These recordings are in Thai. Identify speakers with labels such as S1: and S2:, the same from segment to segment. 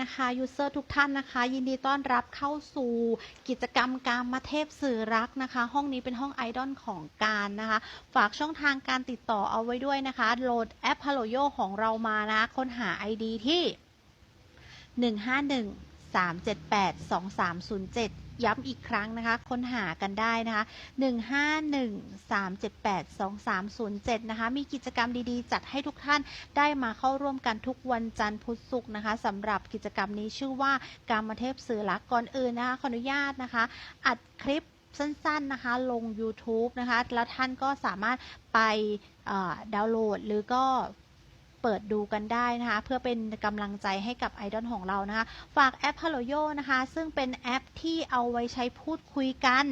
S1: นะคะยูเซอร์ทุกท่านนะคะ ยินดีต้อนรับเข้าสู่กิจกรรมการมาเทพสื่อรักนะคะ ห้องนี้เป็นห้องไอดอลของการนะคะ ฝากช่องทางการติดต่อเอาไว้ด้วยนะคะ โหลดแอปฮัลโลโยของเรามานะคะค้นหา ID ที่ 151 378 2307 ย้ำอีกครั้งนะคะ ค้นหากันได้นะคะ151 378 2307 นะคะ มีกิจกรรมดีๆ จัดให้ทุกท่านได้มาเข้าร่วมกันทุกวันจันทร์พุธศุกร์นะคะสำหรับกิจกรรมนี้ชื่อว่าการมาเทพสื่อรักก่อนอื่นนะคะขออนุญาตนะคะ อัดคลิปสั้นๆนะคะ ลง YouTube นะคะ แล้วท่านก็สามารถไปดาวน์โหลดหรือก็ เปิดดูกันได้นะคะ เพื่อเป็นกำลังใจให้กับไอดอลของเรานะคะ ฝากแอป h a l o y o นะคะ ซึ่งเป็นแอปที่เอาไว้ใช้พูดคุยกัน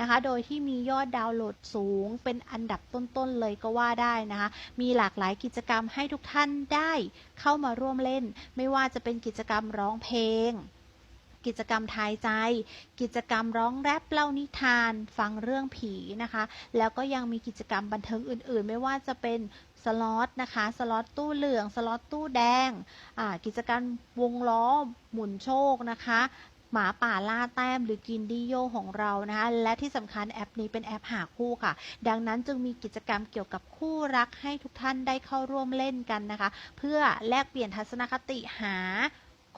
S1: นะคะ โดยที่มียอดดาวน์โหลดสูง เป็นอันดับต้นๆเลยก็ว่าได้นะคะ มีหลากหลายกิจกรรมให้ทุกท่านได้เข้ามาร่วมเล่น ไม่ว่าจะเป็นกิจกรรมร้องเพลงกิจกรรมทายใจ กิจกรรมร้องแรปเล่านิทาน ฟังเรื่องผีนะคะ แล้วก็ยังมีกิจกรรมบันเทิงอื่น ๆ ไม่ว่าจะเป็น สล็อตนะคะ สล็อตตู้เหลือง สล็อตตู้แดง กิจกรรมวงล้อหมุนโชคนะคะ หมาป่าล่าแต้มหรือกินดิโยของเรานะคะ และที่สำคัญแอปนี้เป็นแอปหาคู่ค่ะ ดังนั้นจึงมีกิจกรรมเกี่ยวกับคู่รักให้ทุกท่านได้เข้าร่วมเล่นกันนะคะ เพื่อแลกเปลี่ยนทัศนคติหา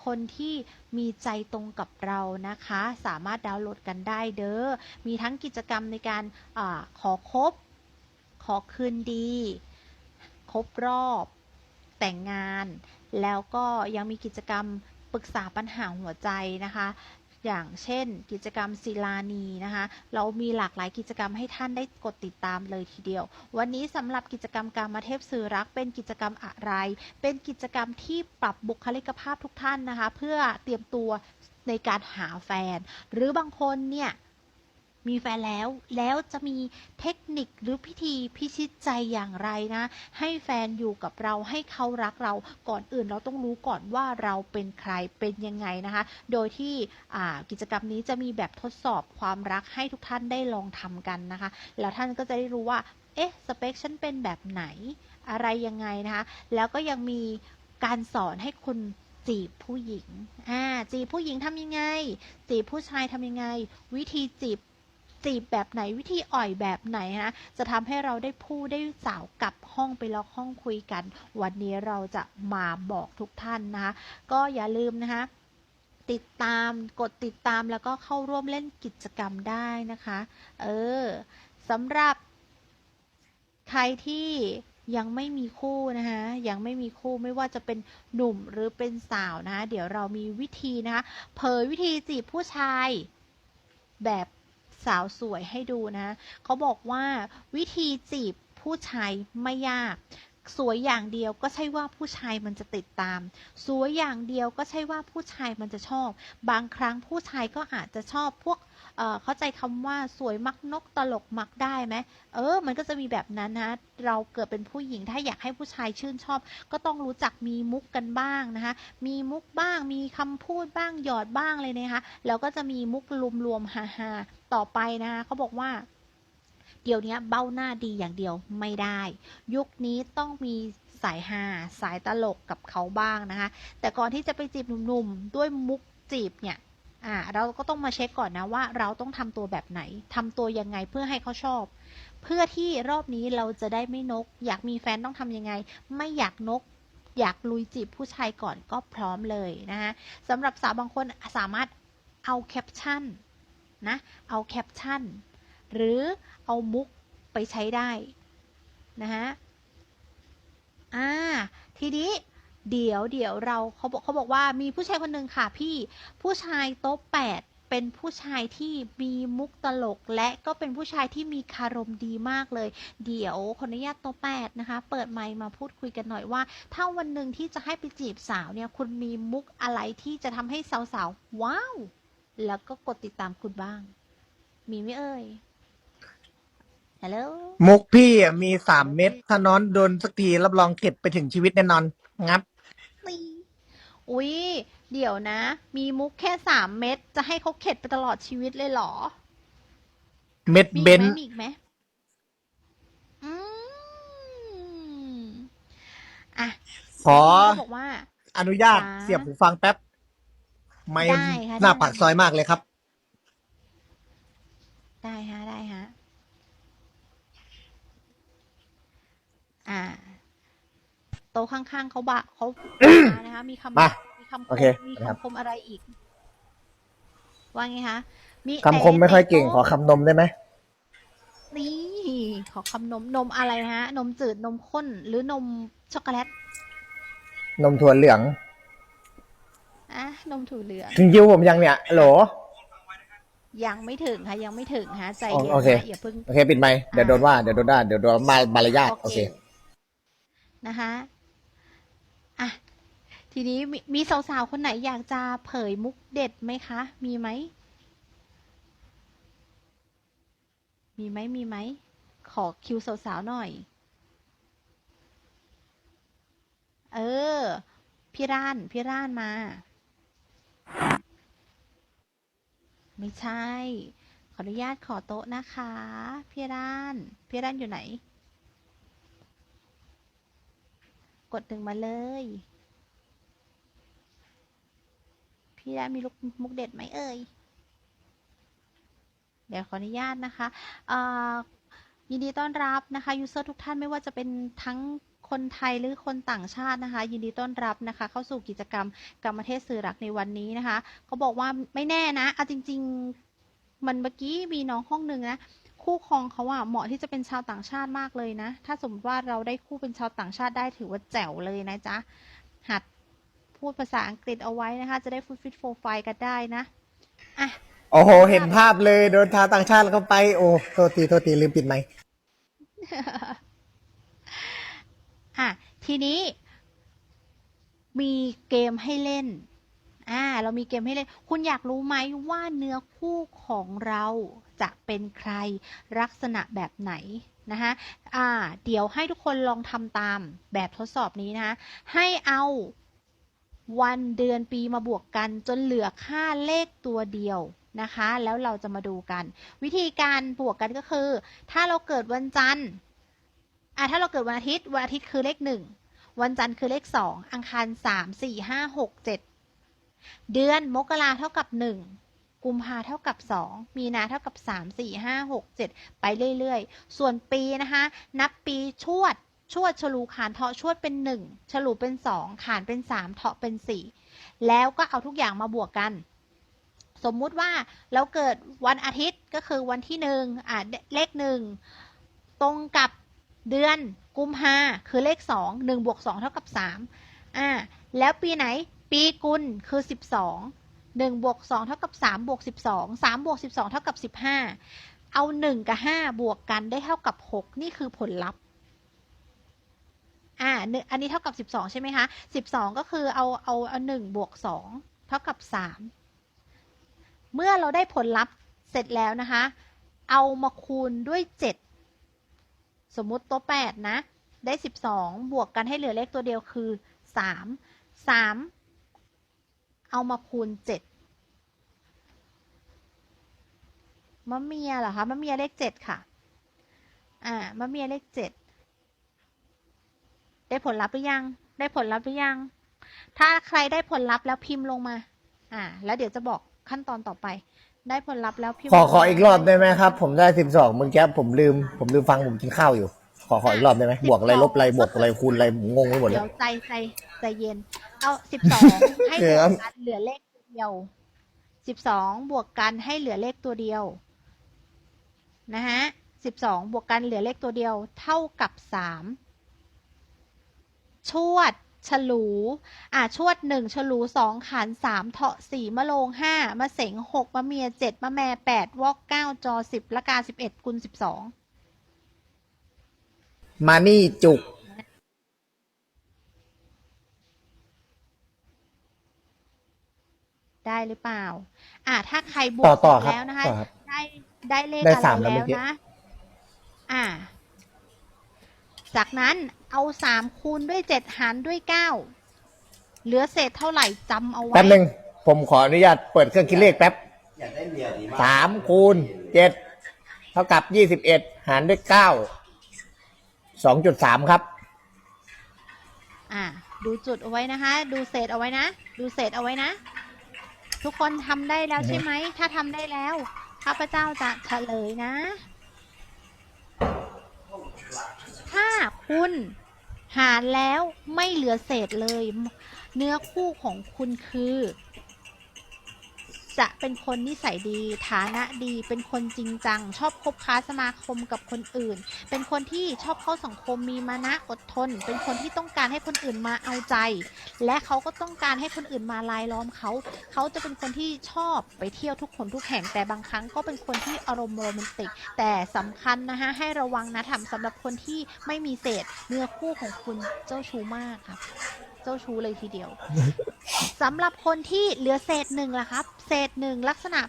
S1: คนที่มีใจตรงกับเรานะคะ สามารถดาวน์โหลดกันได้เด้อ มีทั้งกิจกรรมในการอขอคบ ขอคืนดี ครบรอบ แต่งงาน แล้วก็ยังมีกิจกรรมปรึกษาปัญหาหัวใจนะคะ อย่างเช่น กิจกรรมศิลานีนะคะ เรามีหลากหลายกิจกรรมให้ท่านได้กดติดตามเลยทีเดียว วันนี้สำหรับกิจกรรมการมาเทพสื่อรัก เป็นกิจกรรมอะไร เป็นกิจกรรมที่ปรับบุคลิกภาพทุกท่านนะคะ เพื่อเตรียมตัวในการหาแฟน หรือบางคนเนี่ย มีแฟนแล้ว แล้วจะมีเทคนิคหรือพิธีพิชิตใจอย่างไรนะ ให้แฟนอยู่กับเราให้เขารักเราก่อนอื่นเราต้องรู้ก่อนว่าเราเป็นใครเป็นยังไงนะคะ โดยที่กิจกรรมนี้จะมีแบบทดสอบความรักให้ทุกท่านได้ลองทำกันนะคะ แล้วท่านก็จะได้รู้ว่า เอ๊ะ สเปคฉันเป็นแบบไหน อะไรยังไงนะคะ แล้วก็ยังมีการสอนให้คุณจีบผู้หญิง อ่า จีบผู้หญิงทำยังไง จีบผู้ชายทำยังไง วิธีจีบ จีบแบบไหนวิธีอ่อยแบบไหนฮะจะทำให้เราได้พูดได้สาวกลับห้องไปล็อกห้องคุยกัน วันนี้เราจะมาบอกทุกท่านนะคะก็อย่าลืมนะคะติดตามกดติดตามแล้วก็เข้าร่วมเล่นกิจกรรมได้นะคะ เออสำหรับ ใครที่ยังไม่มีคู่นะคะยังไม่มีคู่ไม่ว่าจะเป็นหนุ่มหรือเป็นสาวนะะเดี๋ยวเรามีวิธีนะคะเผยวิธีจีบผู้ชายแบบ สาวสวยให้ดูนะ เขาบอกว่าวิธีจีบผู้ชายไม่ยาก สวยอย่างเดียวก็ใช่ว่าผู้ชายมันจะติดตาม สวยอย่างเดียวก็ใช่ว่าผู้ชายมันจะชอบ บางครั้งผู้ชายก็อาจจะชอบพวก เข้าใจคำว่าสวยมักนกตลกมักได้ไหมเออ มันก็จะมีแบบนั้นนะ เราเกิดเป็นผู้หญิงถ้าอยากให้ผู้ชายชื่นชอบ ก็ต้องรู้จักมีมุกกันบ้างนะคะ มีมุกบ้าง มีคำพูดบ้างหยอดบ้างเลยนะคะแล้วก็จะมีมุกรวมๆฮาๆต่อไปนะคะเขาบอกว่าเดี๋ยวนี้เบ้าหน้าดีอย่างเดียวไม่ได้ ยุคนี้ต้องมีสายฮาสายตลกกับเขาบ้างนะคะ แต่ก่อนที่จะไปจีบหนุ่มๆ ด้วยมุกจีบเนี่ย อ่าเราก็ต้องมาเช็คก่อนนะว่าเราต้องทำตัวแบบไหนทำตัวยังไงเพื่อให้เขาชอบ เพื่อที่รอบนี้เราจะได้ไม่นก อยากมีแฟนต้องทำยังไง ไม่อยากนก อยากลุยจีบผู้ชายก่อนก็พร้อมเลยนะคะสำหรับสาวบางคนสามารถเอาแคปชั่นนะเอาแคปชั่นหรือเอามุกไปใช้ได้นะฮะอ่าทีนี้ เดี๋ยวเดี๋ยวเราเขาบอกเขาบอกว่ามีผู้ชายคนหนึ่งค่ะพี่ผู้ชายโต๊ะแปดเป็นผู้ชายที่มีมุกตลกและก็เป็นผู้ชายที่มีคารมดีมากเลย เดี๋ยวขออนุญาตโต๊ะแปดนะคะ เปิดไมค์มาพูดคุยกันหน่อยว่า ถ้าวันหนึ่งที่จะให้ไปจีบสาวเนี่ย คุณมีมุกอะไรที่จะทำให้สาวๆว้าว แล้วก็กดติดตามคุณบ้าง มีไหมเอ่ยฮัลโหล
S2: มุกพี่มีสามเม็ดถ้านอนโดนสักทีรับรองเข็ดไปถึงชีวิตแน่นอน งับ
S1: นี่อุ๊ย เดี๋ยวนะ มีมุกแค่สามเม็ด จะให้เขาเข็ดไปตลอดชีวิตเลยเหรอ
S2: เม็ด
S1: มี
S2: เบ
S1: อีก
S2: น
S1: ไหม
S2: ซ์
S1: มีอีกไหมอืมอะ
S2: ขอ
S1: เขาบอกว่า
S2: อนุญาต
S1: จ้า
S2: เสียบหูฟังแป๊บ ไม่
S1: ได้ค่ะ
S2: หน้า
S1: ได้
S2: ปากซอยมากเลยครับ
S1: ได้ฮะ ได้ฮะ อ่าโต๊ะข้างๆเขาบะเขามานะคะมีคำ
S3: มา
S1: มีคำค
S3: โอ
S1: ม
S3: เค
S1: มี
S3: นะครับ
S1: คำคมอะไรอีก ว่าไงคะมี
S3: คำคมไม่ค่อยเก่งขอคำนมได้ไหม
S1: นี่ขอคำนมนมอะไรฮะ นมจืดนมข้น หรือนมช็อกโกแลต
S3: นมถั่วเหลือง
S1: อะนมถั่วเหลือง
S3: ถึงคิวผมยังเนี่ยโหล
S1: ยังไม่ถึงค่ะ ยังไม่ถึงฮะใจ
S3: อ๋อ
S1: เย็น
S3: โอเค
S1: นะอย่าเพิ่ง
S3: โอเค ปิดไมค์เดี๋ยวโดนว่าเดี๋ยวโดนด่าเดี๋ยวโดนมามารยาทโอเค
S1: นะคะอะ ทีนี้มีมีสาวๆ คนไหนอยากจะเผยมุกเด็ดไหมคะ มีไหม มีไหม มีไหม ขอคิวสาวๆ หน่อย เออ พี่ร่าน พี่ร่านมา ไม่ใช่ ขออนุญาตขอโต๊ะนะคะ พี่ร่าน พี่ร่านอยู่ไหน กดหนึ่งมาเลย พี่ร่ามีลูกมุกเด็ดไหมเอ่ย เดี๋ยวขออนุญาตนะคะยินดีต้อนรับนะคะยูเซอร์ทุกท่านไม่ว่าจะเป็นทั้งคนไทยหรือคนต่างชาตินะคะ ยินดีต้อนรับนะคะ เข้าสู่กิจกรรมกรรมเทศสื่อรักในวันนี้นะคะเขาบอกว่าไม่แน่นะเอาจริง ๆ มันเมื่อกี้มีน้องห้องหนึ่งนะคู่ครองเขาอะเหมาะที่จะเป็นชาวต่างชาติมากเลยนะ ถ้าสมมติว่าเราได้คู่เป็นชาวต่างชาติได้ถือว่าแจ๋วเลยนะจ๊ะหัด พูดภาษาอังกฤษเอาไว้นะคะ จะได้ฟูดฟิตโฟไฟกันได้นะอะ
S3: โอ้โห เห็นภาพเลยโดนชาวต่างชาติเข้าไป โอ้โทษทีโทษทีลืมปิดไมค์
S1: อะทีนี้มีเกมให้เล่น อ่า เรามีเกมให้เล่น คุณอยากรู้ไหมว่าเนื้อคู่ของเราจะเป็นใครลักษณะแบบไหนนะคะอ่า เดี๋ยวให้ทุกคนลองทำตามแบบทดสอบนี้นะคะให้เอา วันเดือนปีมาบวกกันจนเหลือค่าเลขตัวเดียวนะคะ แล้วเราจะมาดูกัน วิธีการบวกกันก็คือ ถ้าเราเกิดวันจันทร์อะถ้าเราเกิดวันอาทิตย์ วันอาทิตย์คือเลขหนึ่งวันจันทร์คือเลขสองอังคารสามสี่ห้าหกเจ็ดเดือนมกราเท่ากับหนึ่งกุมภาเท่ากับสองมีนาเท่ากับสามสี่ห้าหกเจ็ดไปเรื่อย ๆ ส่วนปีนะคะ นับปีชวด ชวดฉลูขานเทาะชวดเป็นหนึ่งฉลูเป็นสองขานเป็นสามเทาะเป็นสี่แล้วก็เอาทุกอย่างมาบวกกัน สมมุติว่าเราเกิดวันอาทิตย์ก็คือวันที่หนึ่งอะเลขหนึ่งตรงกับเดือนกุมภาคือเลขสองหนึ่งบวกสองเท่ากับสามอ่าแล้วปีไหนปีกุลคือสิบสองหนึ่งบวกสองเท่ากับสามบวกสิบสองสามบวกสิบสองเท่ากับสิบห้าเอาหนึ่งกับห้าบวกกันได้เท่ากับหกนี่คือผลลัพธ์ อ่าอันนี้เท่ากับสิบสองใช่ไหมคะสิบสองก็คือเอาเอาเอาหนึ่งบวกสองเท่ากับสามเมื่อเราได้ผลลัพธ์เสร็จแล้วนะคะ เอามาคูณด้วยเจ็ดสมมุติโต๊ะแปดนะ ได้สิบสองบวกกันให้เหลือเลขตัวเดียวคือสามสามเอามาคูณเจ็ดมะเมียเหรอคะมะเมียเลขเจ็ดค่ะ อ่ามะเมียเลขเจ็ด ได้ผลลัพธ์หรือยัง ได้ผลลัพธ์หรือยัง ถ้าใครได้ผลลัพธ์แล้วพิมพ์ลงมา อ่า แล้วเดี๋ยวจะบอกขั้นตอนต่อไป ได้ผลลัพธ์แล้วพิมพ์
S3: ขอ
S1: ลงมา
S3: ขออีกรอบได้ไหมครับ ผมได้สิบสองเมื่อกี้ผมลืม ผมลืมฟังผมกินข้าวอยู่ ขอขออีกรอบได้ไหมบวกอะไรลบอะไรบวกอะไรคูณอะไรผมงงไปหมดเล
S1: เดี๋
S3: ย
S1: ยวใจใจใจเย็น เอาสิบสองให้
S3: เดี๋
S1: บ
S3: ยวว
S1: กกันเหลือเลขตัวเดียวสิบสองบวกกันให้เหลือเลขตัวเดียวนะฮะสิบสองบวกกันเหลือเลขตัวเดียว เท่ากับสาม ชวด ฉลูอะชวดหนึ่งฉลูสองขานสามเถาะสี่มะโรงห้ามะเสงหกมะเมียเจ็ดมะแม่แปดวอกเก้าจอสิบละกาสิบเอ็ดกุลสิบสอง
S3: มานี่จุก
S1: ได้หรือเปล่า อะถ้าใครบว
S3: ต่อกต่อ
S1: เสร็จ
S3: ครับ
S1: แล้วนะคะ
S3: ต่อครับ
S1: ได้ได้เลข
S3: ได้
S1: อะไร
S3: สามแล้ว
S1: แล้
S3: เมื่
S1: ว
S3: อกี้
S1: นะ อ่า จากนั้น เอาสามคูณด้วยเจ็ดหารด้วยเก้าเหลือเศษเท่าไหร่จำเอาไว้
S3: แป๊บหนึ่งผมขออนุญาตเปิดเครื่องคิดเลขแป๊บ
S4: อยากได้เมียดีมาก
S3: สามคูณเจ็ดเท่ากับยี่สิบเอ็ดหารด้วยเก้าสองจุดสามครับ
S1: อ่า ดูจุดเอาไว้นะคะ ดูเศษเอาไว้นะ ดูเศษเอาไว้นะ ทุกคนทำได้แล้ว
S3: อือฮึ
S1: ใช่ไหม ถ้าทำได้แล้วข้าพเจ้าจะเฉลยนะาคุณหารแล้วไม่เหลือเศษเลย เนื้อคู่ของคุณคือ จะเป็นคนนิสัยดี ฐานะดี เป็นคนจริงจัง ชอบคบค้าสมาคมกับคนอื่น เป็นคนที่ชอบเข้าสังคมมีมานะอดทน เป็นคนที่ต้องการให้คนอื่นมาเอาใจ และเขาก็ต้องการให้คนอื่นมาลายล้อมเขา เขาจะเป็นคนที่ชอบไปเที่ยวทุกคนทุกแห่ง แต่บางครั้งก็เป็นคนที่อารมณ์โรแมนติก แต่สำคัญนะคะให้ระวังนะทำสำหรับคนที่ไม่มีเศษเนื้อคู่ของคุณเจ้าชู้มากครับ จ้าชู้เลยทีเดียวสำหรับคนที่เหลือเศษหนึ่งล่ะครับ เศษหนึ่งลักษณะ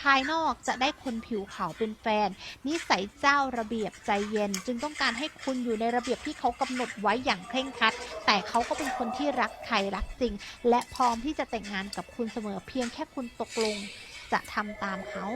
S1: ภายนอกจะได้คนผิวขาวเป็นแฟน นิสัยเจ้าระเบียบใจเย็น จึงต้องการให้คุณอยู่ในระเบียบที่เขากำหนดไว้อย่างเคร่งครัด แต่เขาก็เป็นคนที่รักใครรักจริง และพร้อมที่จะแต่งงานกับคุณเสมอเพียงแค่คุณตกลงจะทำตามเขา